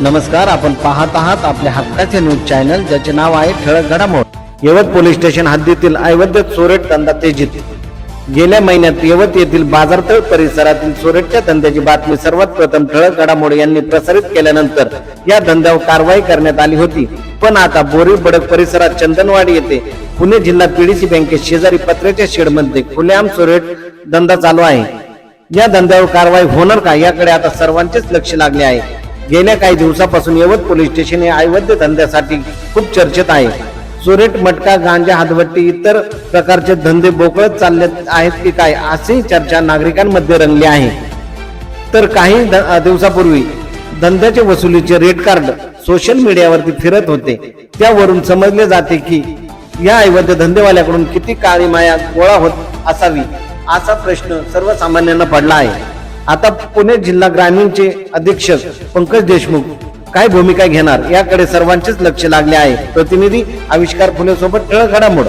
नमस्कार आपण पाहत आहात आपल्या हक्काचे न्यूज चॅनल ज्याचे नाव आहे ठळक घडामोड. यवत पोलीस स्टेशन हद्दीतील अवैध चोरट धंदा तेजीत. गेल्या महिन्यात यवत येथील बाजारतळ परिसरातील चोरटच्या धंद्याची बातमी सर्वात प्रथम ठळक घडामोड यांनी प्रसारित केल्यानंतर या धंद्यावर कारवाई करण्यात आली होती. पण आता बोरी बडक परिसरात चंदनवाडी येथे पुणे जिल्हा पीडीसी बँकेत शेजारी पत्र्याच्या शेडमध्ये खुलेआम चोरट धंदा चालू आहे. या धंद्यावर कारवाई होणार का याकडे आता सर्वांचेच लक्ष लागले आहे. गेल्या काही दिवसापासून यवत पोलीस स्टेशन हे अवैध धंद्यासाठी खूप चर्चेत आहे. चोरेट मटका गांजा हातभट्टी इतर प्रकारचे धंदे बोकळत चालले आहेत की काय अशी चर्चा नागरिकांमध्ये रंगली आहे. तर काही दिवसापूर्वी धंद्याचे वसुलीचे रेड कार्ड सोशल मीडियावरती फिरत होते. त्यावरून समजले जाते की या अवैध धंदेवाल्याकडून किती काळी माया गोळा होत असावी असा प्रश्न सर्वसामान्यांना पडला आहे. आता पुणे जिल्हा ग्रामीणचे अधीक्षक पंकज देशमुख काय भूमिका घेणार? याकडे सर्वांचेच लक्ष लागले आहे. प्रतिनिधी आविष्कार फुले सोबत ठळक घडामोड.